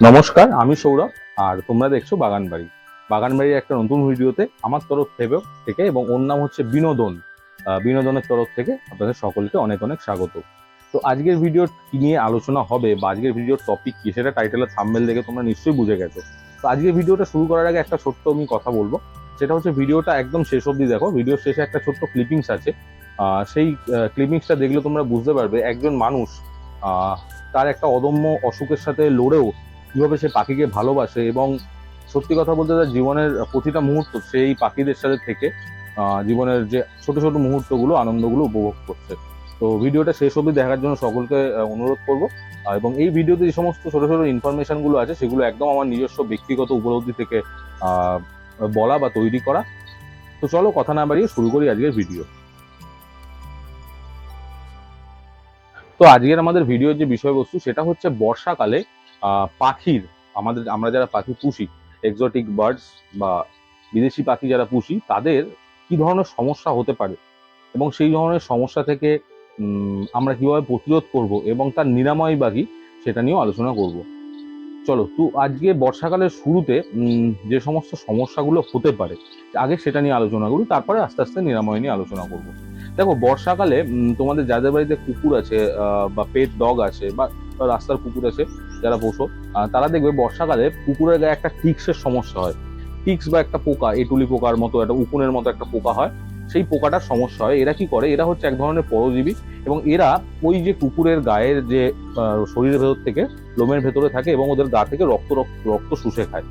নমস্কার, আমি সৌরভ, আর তোমরা দেখছ বাগানবাড়ি। বাগানবাড়ির একটা নতুন ভিডিওতে আমার তরফ থেকে থেকে এবং ওর নাম হচ্ছে বিনোদন। বিনোদনের তরফ থেকে আপনাদের সকলকে অনেক অনেক স্বাগত। তো আজকের ভিডিও নিয়ে আলোচনা হবে বা আজকের ভিডিওর টপিক কি সেটা টাইটেলের থাম্বেল দেখে তোমরা নিশ্চয়ই বুঝে গেছো। তো আজকের ভিডিওটা শুরু করার আগে একটা ছোট্ট আমি কথা বলব। সেটা হচ্ছে ভিডিওটা একদম শেষ অবধি দেখো। ভিডিওর শেষে একটা ছোট্ট ক্লিপিংস আছে। সেই ক্লিপিংসটা দেখলে তোমরা বুঝতে পারবে, একজন মানুষ তার একটা অদম্য অসুখের সাথে লড়েও কীভাবে সে পাখিকে ভালোবাসে এবং সত্যি কথা বলতে তার জীবনের প্রতিটা মুহূর্ত সেই পাখিদের সাথে থেকে জীবনের যে ছোট ছোট মুহূর্তগুলো, আনন্দগুলো উপভোগ করছে। তো ভিডিওটা শেষ অবধি দেখার জন্য সকলকে অনুরোধ করব। এবং এই ভিডিওতে যে সমস্ত ছোট ছোট ইনফরমেশনগুলো আছে, সেগুলো একদম আমার নিজস্ব ব্যক্তিগত উপলব্ধি থেকে বলা বা তৈরি করা। তো চলো কথা না বাড়িয়ে শুরু করি আজকের ভিডিও। তো আজকের আমাদের ভিডিওর যে বিষয়বস্তু, সেটা হচ্ছে বর্ষাকালে পাখির, আমাদের, আমরা যারা পাখি পুষি এক্সোটিক বার্ডস বা বিদেশি পাখি যারা পুষি, তাদের কি ধরনের সমস্যা হতে পারে? এবং সেই ধরনের সমস্যা থেকে আমরা কীভাবে প্রতিরোধ করব এবং তার নিরাময় বাকি, সেটা নিয়েও আলোচনা করব। চলো, তো আজকে বর্ষাকালের শুরুতে যে সমস্ত সমস্যাগুলো হতে পারে, আগে সেটা নিয়ে আলোচনা করি, তারপরে আস্তে আস্তে নিরাময় নিয়ে আলোচনা করব। দেখো, বর্ষাকালে তোমাদের যাদের বাড়িতে কুকুর আছে বা পেট ডগ আছে, বা রাস্তার কুকুর আছে যারা আহ, তারা দেখবে বর্ষাকালে কুকুরের গায়ে একটা টিক্সের সমস্যা হয়। টিক্স বা একটা পোকা এটুলি পোকার মতো একটা উকুনের মতো একটা পোকা হয় সেই পোকাটার সমস্যা হয়। এরা কি করে? এরা হচ্ছে এক ধরনের পরজীবী এবং এরা ওই যে কুকুরের গায়ের যে শরীরের ভেতর থেকে লোমের ভেতরে থাকে এবং ওদের গা থেকে রক্ত রক্ত শুষে খায়।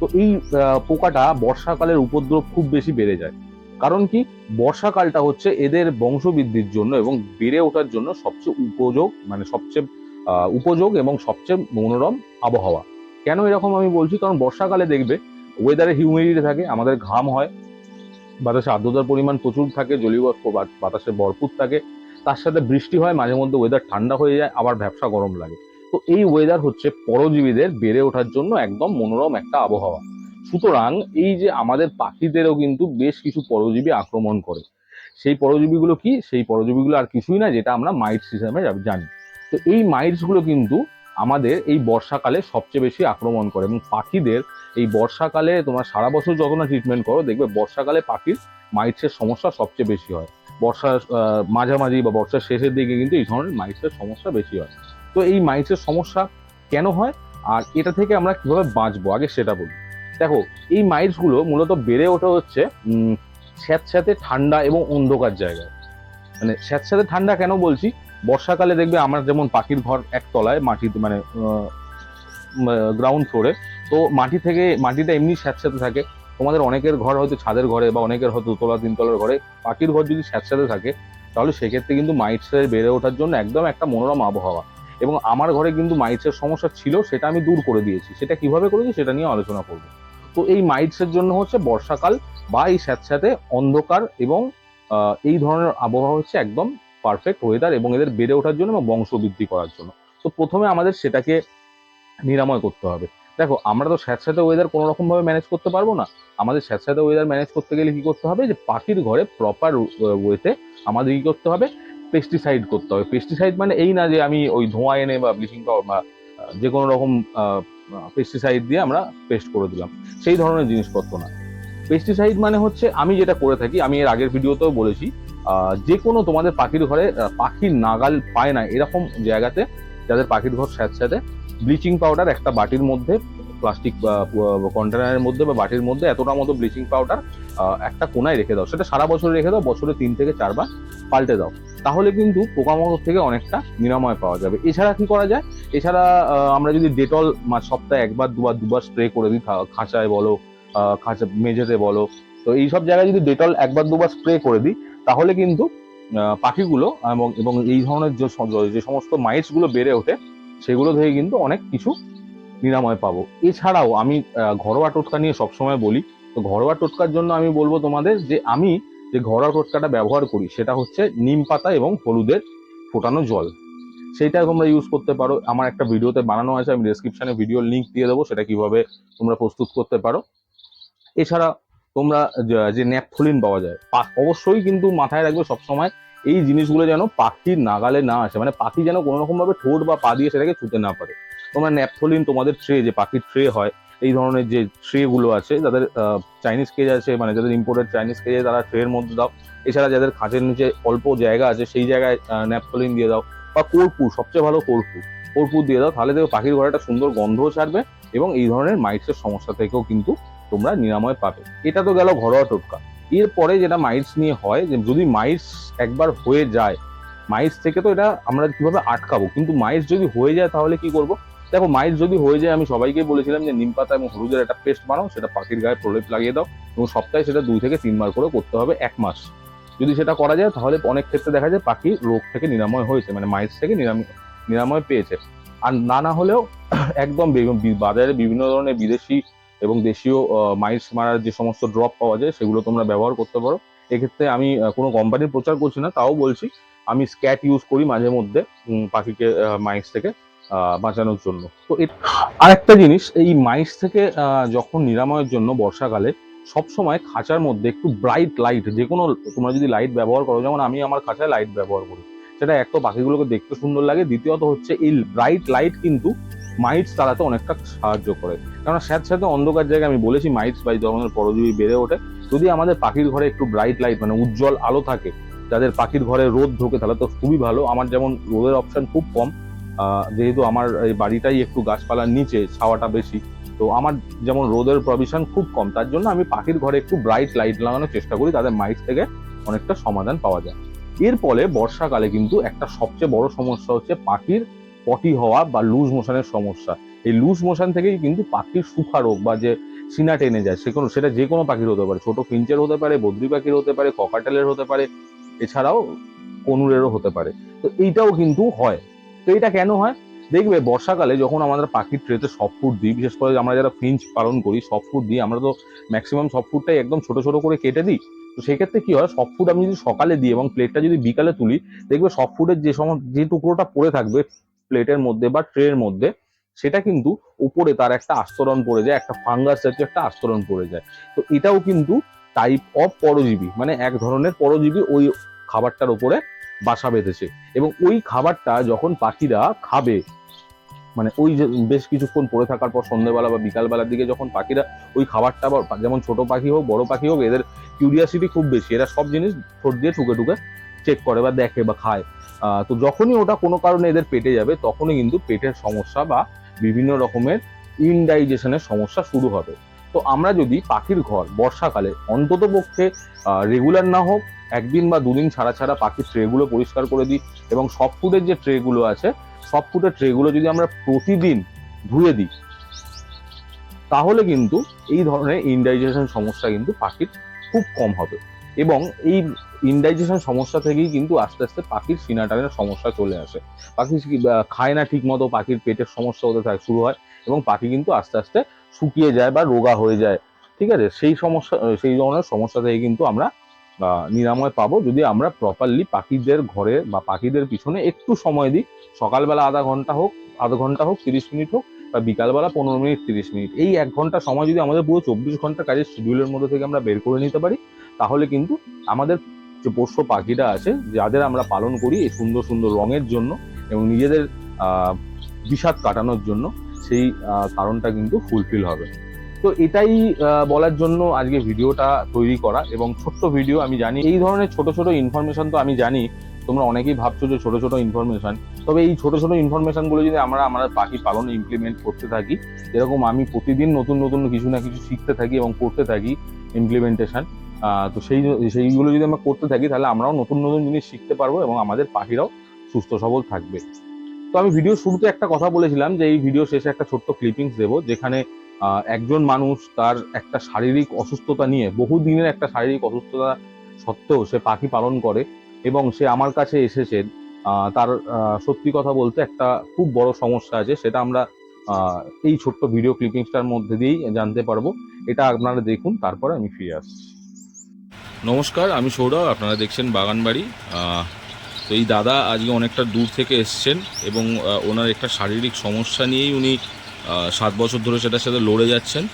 তো এই পোকাটা বর্ষাকালের উপদ্রব খুব বেশি বেড়ে যায়। কারণ কি? বর্ষাকালটা হচ্ছে এদের বংশবৃদ্ধির জন্য এবং বেড়ে ওঠার জন্য সবচেয়ে উপযোগ মানে সবচেয়ে উপযোগ এবং সবচেয়ে মনোরম আবহাওয়া। কেন এরকম আমি বলছি? কারণ বর্ষাকালে দেখবে ওয়েদারে হিউমিডিটি থাকে, আমাদের ঘাম হয়, বাতাসে আর্দ্রতার পরিমাণ প্রচুর থাকে জলীয় বাষ্প বাতাসে ভরপুর থাকে, তার সাথে বৃষ্টি হয়, মাঝে মধ্যে ওয়েদার ঠান্ডা হয়ে যায়, আবার ব্যবসা গরম লাগে। তো এই ওয়েদার হচ্ছে পরজীবীদের বেড়ে ওঠার জন্য একদম মনোরম একটা আবহাওয়া। সুতরাং এই যে আমাদের পাখিদেরও কিন্তু বেশ কিছু পরজীবী আক্রমণ করে। সেই পরজীবীগুলো কি? সেই পরজীবীগুলো আর কিছুই না, যেটা আমরা মাইট হিসেবে জানি। তো এই মাইটসগুলো কিন্তু আমাদের এই বর্ষাকালে সবচেয়ে বেশি আক্রমণ করে এবং পাখিদের এই বর্ষাকালে তোমরা সারা বছর যত না ট্রিটমেন্ট করো, দেখবে বর্ষাকালে পাখির মাইটসের সমস্যা সবচেয়ে বেশি হয়। বর্ষার মাঝামাঝি বা বর্ষার শেষের দিকে কিন্তু এই ধরনের মাইটসের সমস্যা বেশি হয়। তো এই মাইটসের সমস্যা কেন হয়? আর এটা থেকে আমরা কীভাবে বাঁচবো? আগে সেটা বলি। দেখো, এই মাইটসগুলো মূলত বেড়ে ওঠা হচ্ছে স্যাঁতস্যাঁতে ঠান্ডা এবং অন্ধকার জায়গায়। মানে স্যাঁতস্যাঁতে ঠান্ডা কেন বলছি? বর্ষাকালে দেখবে আমার যেমন পাখির ঘর একতলায় মাটিতে মানে গ্রাউন্ড ফ্লোরে তো মাটি থেকে, মাটিটা এমনি স্যাঁতস্যাঁতে থাকে। তোমাদের অনেকের ঘর হয়তো ছাদের ঘরে বা অনেকের হয়তো দোতলা, তিনতলার ঘরে। পাখির ঘর যদি স্যাঁতস্যাঁতে থাকে, তাহলে সেক্ষেত্রে কিন্তু মাইটসের বেড়ে ওঠার জন্য একদম একটা মনোরম আবহাওয়া। এবং আমার ঘরে কিন্তু মাইটসের সমস্যা ছিল, সেটা আমি দূর করে দিয়েছি। সেটা কীভাবে করেছি, সেটা নিয়ে আলোচনা করব। তো এই মাইটসের জন্য হচ্ছে বর্ষাকাল বা এই স্যাঁতস্যাঁতে অন্ধকার এবং এই ধরনের আবহাওয়া হচ্ছে একদম পারফেক্ট ওয়েদার এবং এদের বেড়ে ওঠার জন্য এবং বংশবৃদ্ধি করার জন্য। তো প্রথমে আমাদের সেটাকে নিরাময় করতে হবে। দেখো, আমরা তো স্যাঁতস্যাঁতে ওয়েদার কোনো রকমভাবে ম্যানেজ করতে পারব না। আমাদের স্যাঁতস্যাঁতে ওয়েদার ম্যানেজ করতে গেলে কী করতে হবে? যে পাখির ঘরে প্রপার ওয়েতে আমাদের কী করতে হবে? পেস্টিসাইড করতে হবে। পেস্টিসাইড মানে এই না যে আমি ওই ধোঁয়া এনে বা ব্লিচিং বা যে কোনো রকম পেস্টিসাইড দিয়ে আমরা পেস্ট করে দিলাম। সেই ধরনের জিনিসপত্র না। পেস্টিসাইড মানে হচ্ছে আমি যেটা করে থাকি, আমি এর আগের ভিডিওতেও বলেছি যে কোনো তোমাদের পাখির ঘরে পাখির নাগাল পায় না এরকম জায়গাতে, যাদের পাখির ঘর স্যাঁতস্যাঁতে ব্লিচিং পাউডার একটা বাটির মধ্যে প্লাস্টিক কন্টেনারের মধ্যে বা বাটির মধ্যে এতটা মতো ব্লিচিং পাউডার একটা কোনায় রেখে দাও। সেটা সারা বছর রেখে দাও, বছরে তিন থেকে চারবার পাল্টে দাও। তাহলে কিন্তু পোকামাকড় থেকে অনেকটা নিরাময় পাওয়া যাবে। এছাড়া কি করা যায়? এছাড়া আমরা যদি ডেটল সপ্তাহে একবার, দুবার দুবার স্প্রে করে দিই খাঁচায় বলো খাঁচা, মেঝেতে বলো। তো এইসব জায়গায় যদি ডেটল একবার, দুবার স্প্রে করে দিই তাহলে কিন্তু পাখিগুলো এবং এবং এই ধরনের যে সমস্ত মাইটসগুলো বেড়ে ওঠে, সেগুলো থেকে কিন্তু অনেক কিছু নিরাময় পাবো। এছাড়াও আমি ঘরোয়া টোটকা নিয়ে সবসময় বলি, তো ঘরোয়া টোটকার জন্য আমি বলব তোমাদের যে আমি যে ঘরোয়া টোটকাটা ব্যবহার করি, সেটা হচ্ছে নিম পাতা এবং হলুদের ফোটানো জল। সেইটা তোমরা ইউজ করতে পারো। আমার একটা ভিডিওতে বানানো আছে, আমি ডেসক্রিপশনে ভিডিওর লিংক দিয়ে দেবো, সেটা কীভাবে তোমরা প্রস্তুত করতে পারো। এছাড়া তোমরা, যে- ন্যাপথলিন পাওয়া যায় অবশ্যই কিন্তু মাথায় রাখবে সবসময় এই জিনিসগুলো যেন পাখির নাগালে না আসে। মানে পাখি যেন কোনো রকম ভাবে ঠোঁট বা পা দিয়ে সেটাকে ছুতে না পারে। তোমরা ন্যাপথলিন, তোমাদের ট্রে যে পাখির ট্রে হয়, এই ধরনের যে ট্রেগুলো আছে, যাদের চাইনিজ কেজ আছে মানে যাদের ইম্পোর্টেড চাইনিজ কেজ তারা ট্রের মধ্যে দাও। এছাড়া যাদের খাঁচের নিচে অল্প জায়গা আছে, সেই জায়গায় ন্যাপথলিন দিয়ে দাও। বা কর্পূর, সবচেয়ে ভালো কর্পূর। কর্পূর দিয়ে দাও, তাহলে দেখো পাখির ঘরে একটা সুন্দর গন্ধও ছাড়বে এবং এই ধরনের মাইটসের সমস্যা থেকেও কিন্তু তোমরা নিরাময় পাবে। এটা তো গেল ঘরোয়া টোটকা। এরপরে যেটা মাইটস নিয়ে হয়, যে যদি মাইটস একবার হয়ে যায়, মাইটস থেকে তো এটা আমরা কীভাবে আটকাবো? কিন্তু মাইটস যদি হয়ে যায় তাহলে কি করব? দেখো, মাইটস যদি হয়ে যায়, আমি সবাইকে বলেছিলাম যে নিম পাতা এবং হলুদের একটা পেস্ট বানাও, সেটা পাখির গায়ে প্রলেপ লাগিয়ে দাও এবং সপ্তাহে সেটা দুই থেকে তিনবার করে করতে হবে এক মাস। যদি সেটা করা যায়, তাহলে অনেক ক্ষেত্রে দেখা যায় পাখি রোগ থেকে নিরাময় হয়েছে মানে মাইটস থেকে নিরাময় নিরাময় পেয়েছে। আর না না হলেও একদম বাজারে বিভিন্ন ধরনের বিদেশি এবং দেশীয় মাইটস মারার যে সমস্ত ড্রপ পাওয়া যায়, সেগুলো তোমরা ব্যবহার করতে পারো। এক্ষেত্রে আমি কোনো কোম্পানির প্রচার করছি না, তাও বলছি, আমি স্ক্যাট ইউজ করি মাঝে মধ্যে পাখিকে মাইস থেকে বাঁচানোর জন্য। তো এ- আরেকটা জিনিস, এই মাইস থেকে যখন নিরাময়ের জন্য বর্ষাকালে, সবসময় খাঁচার মধ্যে একটু ব্রাইট লাইট যে কোনো তোমরা যদি লাইট ব্যবহার করো, যেমন আমি আমার খাঁচায় লাইট ব্যবহার করি। সেটা এক তো পাখিগুলোকে দেখতে সুন্দর লাগে। দ্বিতীয়ত হচ্ছে এই ব্রাইট লাইট কিন্তু মাইটস তাড়াতে অনেকটা সাহায্য করে। কেননা সাথে সাথে অন্ধকার জায়গায় আমি বলেছি মাইটস বা ধরনের পরজীবী বেড়ে ওঠে। যদি আমাদের পাখির ঘরে একটু ব্রাইট লাইট মানে উজ্জ্বল আলো থাকে, যাদের পাখির ঘরে রোদ ঢোকে, তাহলে তো খুবই ভালো। আমার যেমন রোদের অপশন খুব কম। যেহেতু আমার এই বাড়িটাই একটু গাছপালার নিচে, ছাওয়াটা বেশি। তো আমার যেমন রোদের প্রভিশন খুব কম, তার জন্য আমি পাখির ঘরে একটু ব্রাইট লাইট লাগানোর চেষ্টা করি তাদের মাইটস থেকে অনেকটা সমাধান পাওয়া যায়। এর ফলে বর্ষাকালে কিন্তু একটা সবচেয়ে বড় সমস্যা হচ্ছে পাখির পটি হওয়া বা লুজ মোশনের সমস্যা। এই লুজ মোশন থেকেই কিন্তু পাখির সুখা রোগ বা যে সিনা টেনে যায়, সে কোনো, সেটা যে কোনো পাখির হতে পারে। ছোট ফিঞ্চের হতে পারে, বদ্রি পাখির হতে পারে ককাটেলের হতে পারে, এছাড়াও কনুরেরও হতে পারে। তো এইটাও কিন্তু হয়। তো এটা কেন হয়? দেখবে বর্ষাকালে যখন আমাদের পাখির ট্রেতে সফট ফুড দিই, বিশেষ করে আমরা যারা ফিঞ্চ পালন করি সফট ফুড দিই, আমরা তো ম্যাক্সিমাম সফট ফুডটাই একদম ছোট ছোট করে কেটে দিই। তো সেক্ষেত্রে কি হয় সফট ফুড আমি যদি সকালে দিই এবং প্লেটটা যদি বিকালে তুলি, দেখবে সফট ফুডের যে সমস্ত, যে টুকরোটা পড়ে থাকবে প্লেটের মধ্যে বা ট্রের মধ্যে, সেটা কিন্তু উপরে তার একটা আস্তরণ পড়ে যায়, একটা ফাঙ্গাস জাতীয় একটা আস্তরণ পড়ে যায়। তো এটাও কিন্তু টাইপ অফ পরজীবী মানে এক ধরনের পরজীবী ওই খাবারটার উপরে বাসা বেঁধেছে। এবং ওই খাবারটা যখন পাখিরা খাবে মানে ওই যে বেশ কিছুক্ষণ পড়ে থাকার পর সন্ধ্যেবেলা বা বিকালবেলার দিকে যখন পাখিরা, ওই খাবারটা আবার যেমন ছোট পাখি হোক, বড় পাখি হোক, এদের কিউরিয়াসিটি খুব বেশি। এরা সব জিনিস ঠোঁট দিয়ে ঠুকে ঠুকে চেক করে বা দেখে বা খায়। তো যখনই ওটা কোনো কারণে এদের পেটে যাবে, তখনই কিন্তু পেটের সমস্যা বা বিভিন্ন রকমের ইনডাইজেশনের সমস্যা শুরু হবে। তো আমরা যদি পাখির ঘর বর্ষাকালে অন্তত পক্ষে রেগুলার না হোক একদিন বা দুদিন ছাড়া ছাড়া পাখির ট্রেগুলো পরিষ্কার করে দিই এবং সব ফুডের যে ট্রেগুলো আছে, সব ফুডের ট্রেগুলো যদি আমরা প্রতিদিন ধুয়ে দিই, তাহলে কিন্তু এই ধরনের ইনডাইজেশন সমস্যা কিন্তু পাখির খুব কম হবে। এবং এই ইনডাইজেশন সমস্যা থেকেই কিন্তু আস্তে আস্তে পাখির সিনাটানের সমস্যা চলে আসে। পাখি খায় না ঠিক মতো পাখির পেটের সমস্যা হতে থাকে শুরু হয় এবং পাখি কিন্তু আস্তে আস্তে শুকিয়ে যায় বা রোগা হয়ে যায়। ঠিক আছে? সেই সমস্যা, সেই ধরনের সমস্যা থেকে কিন্তু আমরা নিরাময় পাবো যদি আমরা প্রপারলি পাখিদের ঘরে বা পাখিদের পিছনে একটু সময় দিই। সকালবেলা আধা ঘণ্টা হোক, আধা ঘণ্টা হোক, তিরিশ মিনিট হোক, বা বিকালবেলা পনেরো মিনিট, তিরিশ মিনিট। এই এক ঘণ্টা সময় যদি আমাদের পুরো চব্বিশ ঘণ্টা কাজের শিডিউলের মধ্যে থেকে আমরা বের করে নিতে পারি, তাহলে কিন্তু আমাদের যে পোষ্য পাখিরা আছে, যাদের আমরা পালন করি এই সুন্দর সুন্দর রঙের জন্য এবং নিজেদের বিষাদ কাটানোর জন্য, সেই কারণটা কিন্তু ফুলফিল হবে। তো এটাই বলার জন্য আজকে ভিডিওটা তৈরি করা এবং ছোট্ট ভিডিও আমি জানি, এই ধরনের ছোট ছোট ইনফরমেশন তো আমি জানি, তোমরা অনেকেই ভাবছ যে ছোট ছোট ইনফরমেশন তবে এই ছোট ছোট ইনফরমেশনগুলো যদি আমরা আমাদের পাখি পালনে ইমপ্লিমেন্ট করতে থাকি, যেরকম আমি প্রতিদিন নতুন নতুন কিছু না কিছু শিখতে থাকি এবং করতে থাকি ইমপ্লিমেন্টেশন তো সেই, সেইগুলো যদি আমরা করতে থাকি, তাহলে আমরাও নতুন নতুন জিনিস শিখতে পারব এবং আমাদের পাখিরাও সুস্থ সবল থাকবে। তো আমি ভিডিও শুরুতে একটা কথা বলেছিলাম যে এই ভিডিও শেষে একটা ছোট্ট ক্লিপিংস দেবো, যেখানে একজন মানুষ তার একটা শারীরিক অসুস্থতা নিয়ে বহু দিনের একটা শারীরিক অসুস্থতা সত্ত্বেও সে পাখি পালন করে এবং সে আমার কাছে এসেছে। তার সত্যি কথা বলতে একটা খুব বড় সমস্যা আছে, সেটা আমরা এই ছোট্ট ভিডিও ক্লিপিংসটার মধ্যে দিয়েই জানতে পারব। এটা আপনারা দেখুন, তারপরে আমি ফিরে আসছি। নমস্কার, আমি সৌরভ, আপনারা দেখছেন বাগানবাড়ি। তো এই দাদা আজকে অনেকটা দূর থেকে এসছেন এবং ওনার একটা শারীরিক সমস্যা নিয়েই উনি সাত বছর ধরে সেটার সাথে লড়ে যাচ্ছেন।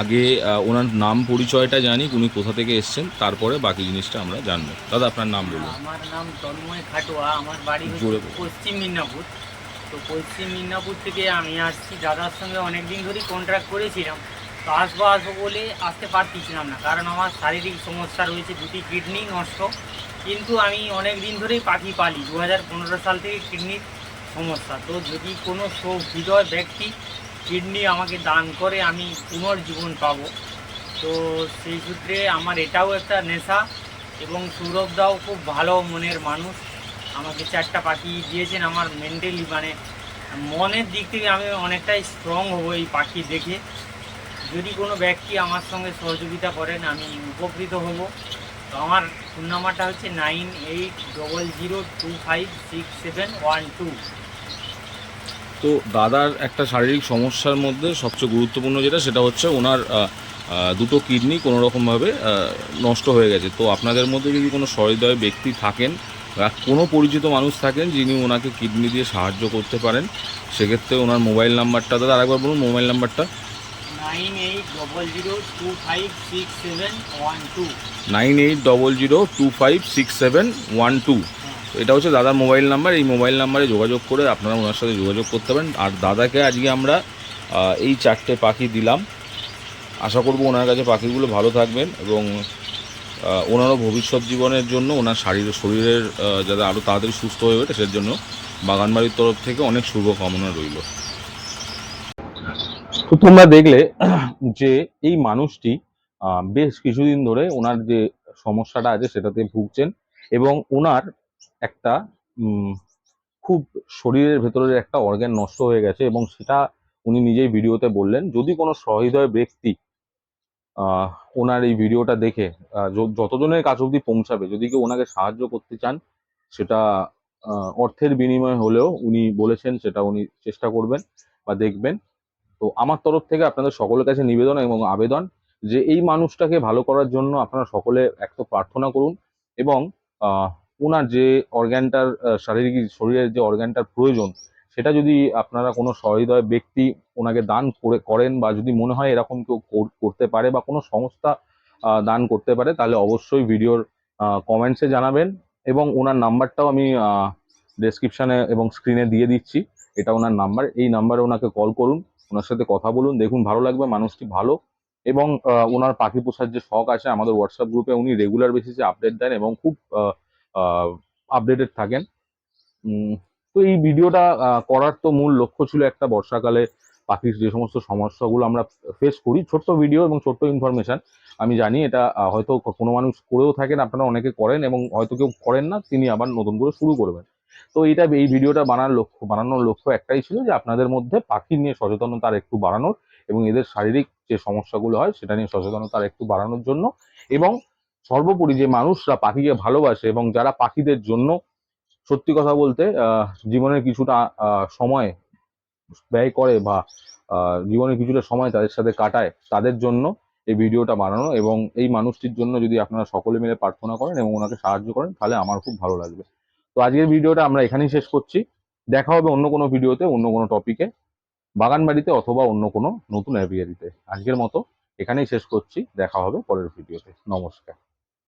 আগে ওনার নাম পরিচয়টা জানি উনি কোথা থেকে এসছেন তারপরে বাকি জিনিসটা আমরা জানব। দাদা আপনার নাম বলুন। আমার নাম তন্ময় খাটোয়া আমার বাড়ি পশ্চিম মিদনাপুর তো পশ্চিম মিদনাপুর থেকে আমি আসছি দাদার সঙ্গে অনেক দিন ধরেই কন্ট্রাক্ট করেছিলাম। তো আসব আসব বলে আসতে পারতেছিলাম না কারণ আমার শারীরিক সমস্যা রয়েছে দুটি কিডনি নষ্ট। কিন্তু আমি অনেক দিন ধরেই পাখি পালি। দু হাজার পনেরো সাল থেকে কিডনির সমস্যা। তো যদি কোনো হৃদয় ব্যক্তি কিডনি আমাকে দান করে, আমি পুনর্জীবন পাবো। তো সেই সূত্রে আমার এটাও একটা নেশা এবং সৌরভদাও খুব ভালো মনের মানুষ। আমাকে চারটা পাখি দিয়েছেন আমার মেন্টালি মানে মনের দিক থেকে আমি অনেকটাই স্ট্রং হব এই পাখি দেখে। যদি কোনো ব্যক্তি আমার সঙ্গে সহযোগিতা করেন, আমি উপকৃত হব। তো আমার ফোন নাম্বারটা হচ্ছে nine eight double zero two five six seven one two. তো দাদার একটা শারীরিক সমস্যার মধ্যে সবচেয়ে গুরুত্বপূর্ণ যেটা সেটা হচ্ছে ওনার দুটো কিডনি কোনো রকমভাবে নষ্ট হয়ে গেছে। তো আপনাদের মধ্যে যদি কোনো সহৃদয় ব্যক্তি থাকেন বা কোনো পরিচিত মানুষ থাকেন যিনি ওনাকে কিডনি দিয়ে সাহায্য করতে পারেন সেক্ষেত্রে ওনার মোবাইল নাম্বারটা দাদা আরেকবার বলুন মোবাইল নাম্বারটা। Nine eight double zero two five six seven one two. Nine eight double zero two five six seven one two. এটা হচ্ছে দাদার মোবাইল নাম্বার, এই মোবাইল নাম্বারে যোগাযোগ করে আপনারা ওনার সাথে যোগাযোগ করতে পারেন। আর দাদাকে আজকে আমরা এই চারটে পাখি দিলাম। আশা করব ওনার কাছে পাখিগুলো ভালো থাকবেন এবং ওনারও ভবিষ্যৎ জীবনের জন্য, ওনার শারীর, শরীরের যাতে আরও তাড়াতাড়ি সুস্থ হয়ে ওঠে সের জন্য বাগানবাড়ির তরফ থেকে অনেক শুভকামনা রইল। তো তোমরা দেখলে যে এই মানুষটি বেশ কিছুদিন ধরে ওনার যে সমস্যাটা আছে, সেটাতে ভুগছেন এবং ওনার একটা খুব শরীরের ভেতরের একটা অর্গ্যান নষ্ট হয়ে গেছে এবং সেটা উনি নিজেই ভিডিওতে বললেন, যদি কোনো সহৃদয় ব্যক্তি ওনার এই ভিডিওটা দেখে যতজনের কাছ অবধি পৌঁছাবে, যদি কেউ ওনাকে সাহায্য করতে চান, সেটা অর্থের বিনিময় হলেও উনি বলেছেন সেটা উনি চেষ্টা করবেন বা দেখবেন। তো আমার তরফ থেকে আপনাদের সকলের কাছে নিবেদন এবং আবেদন যে এই মানুষটাকে ভালো করার জন্য আপনারা সকলে এক তো প্রার্থনা করুন এবং ওনার যে অর্গ্যানটার শারীরিক শরীরের যে অর্গ্যানটার প্রয়োজন, সেটা যদি আপনারা কোনো সহৃদয় ব্যক্তি ওনাকে দান করে, করেন বা যদি মনে হয় এরকম কেউ কর- করতে পারে বা কোনো সংস্থা দান করতে পারে, তাহলে অবশ্যই ভিডিওর কমেন্টসে জানাবেন এবং ওনার নাম্বারটাও আমি ডেসক্রিপশানে এবং স্ক্রিনে দিয়ে দিচ্ছি। এটা ওনার নাম্বার এই নাম্বারে ওনাকে কল করুন, ওনার সাথে কথা বলুন, দেখুন ভালো লাগবে, মানুষটি ভালো এবং ওনার পাখি পোষার যে শখ আছে, আমাদের হোয়াটসঅ্যাপ গ্রুপে উনি রেগুলার বেসিসে আপডেট দেন এবং খুব আপডেটেড থাকেন। তো এই ভিডিওটা করার তো মূল লক্ষ্য ছিল একটা বর্ষাকালে পাখির যে সমস্ত সমস্যাগুলো আমরা ফেস করি। ছোট্ট ভিডিও এবং ছোট্ট ইনফরমেশন আমি জানি এটা হয়তো কোনো মানুষ করেও থাকেন, আপনারা অনেকে করেন এবং হয়তো কেউ করেন না, তিনি আবার নতুন করে শুরু করবেন। তো এটা এই ভিডিওটা বানানোর লক্ষ্য বানানোর লক্ষ্য একটাই ছিল যে আপনাদের মধ্যে পাখি নিয়ে সচেতনতা আর একটু বাড়ানোর এবং এদের শারীরিক যে সমস্যাগুলো হয়, সেটা নিয়ে সচেতনতা আর একটু বাড়ানোর জন্য এবং সর্বোপরি যে মানুষরা পাখিকে ভালোবাসে এবং যারা পাখিদের জন্য, সত্যি কথা বলতে জীবনের কিছুটা সময় ব্যয় করে বা জীবনের কিছুটা সময় তাদের সাথে কাটায়, তাদের জন্য এই ভিডিওটা বানানো এবং এই মানুষটির জন্য যদি আপনারা সকলে মিলে প্রার্থনা করেন এবং ওনাকে সাহায্য করেন, তাহলে আমার খুব ভালো লাগবে। তো আজকের ভিডিওটা আমরা এখানেই শেষ করছি। দেখা হবে অন্য কোনো ভিডিওতে, অন্য কোনো টপিকে বাগান বাড়িতে অথবা অন্য কোনো নতুন অ্যাভিয়ারিতে আজকের মতো এখানেই শেষ করছি। দেখা হবে পরের ভিডিওতে। নমস্কার।